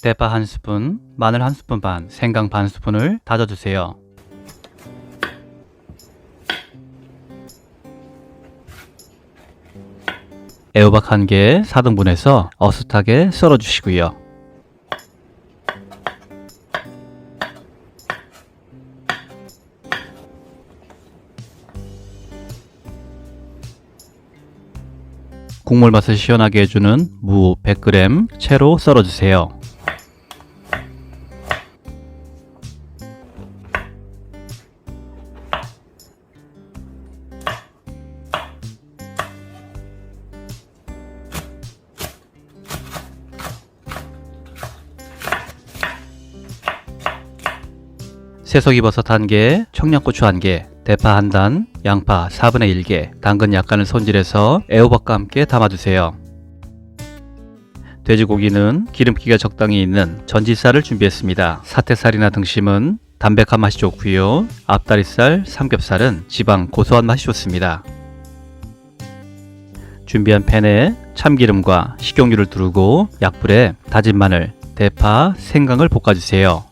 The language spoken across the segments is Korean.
대파 한 스푼, 마늘 한 스푼 반, 생강 반 스푼을 다져주세요. 애호박 한개 4등분해서 어슷하게 썰어주시고요. 국물 맛을 시원하게 해주는 무 100g 채로 썰어주세요. 새송이버섯 1개, 청양고추 1개, 대파 한 단, 양파 4분의 1개, 당근 약간을 손질해서 애호박과 함께 담아주세요. 돼지고기는 기름기가 적당히 있는 전지살을 준비했습니다. 사태살이나 등심은 담백한 맛이 좋고요. 앞다리살, 삼겹살은 지방 고소한 맛이 좋습니다. 준비한 팬에 참기름과 식용유를 두르고 약불에 다진 마늘, 대파, 생강을 볶아주세요.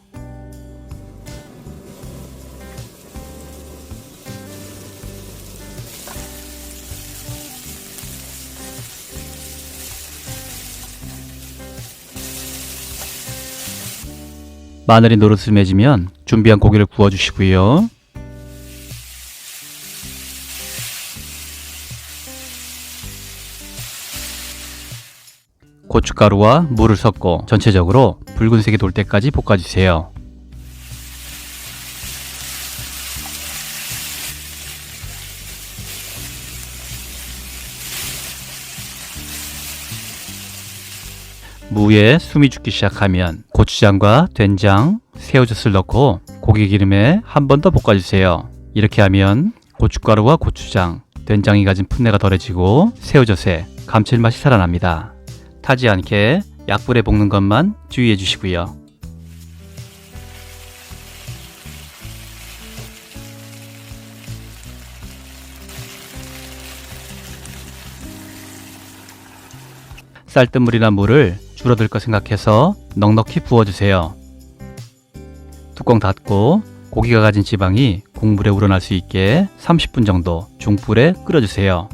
마늘이 노릇스매지면 준비한 고기를 구워주시고요. 고춧가루와 물을 섞고 전체적으로 붉은색이 돌 때까지 볶아주세요. 무에 숨이 죽기 시작하면 고추장과 된장, 새우젓을 넣고 고기 기름에 한 번 더 볶아주세요. 이렇게 하면 고춧가루와 고추장, 된장이 가진 풋내가 덜해지고 새우젓에 감칠맛이 살아납니다. 타지 않게 약불에 볶는 것만 주의해 주시고요. 쌀뜨물이나 물을 줄어들 거 생각해서 넉넉히 부어주세요. 뚜껑 닫고 고기가 가진 지방이 국물에 우러날 수 있게 30분 정도 중불에 끓여주세요.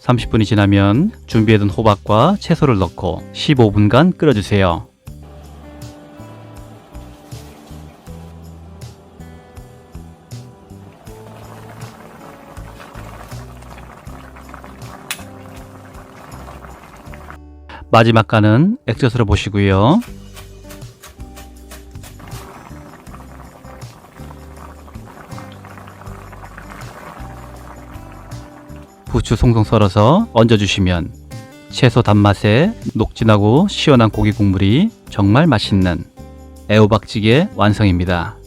(30분이) 지나면 준비해둔 호박과 채소를 넣고 (15분간) 끓여주세요. 마지막 간은 액젓으로 보시고요. 부추 송송 썰어서 얹어주시면 채소 단맛에 녹진하고 시원한 고기 국물이 정말 맛있는 애호박찌개 완성입니다.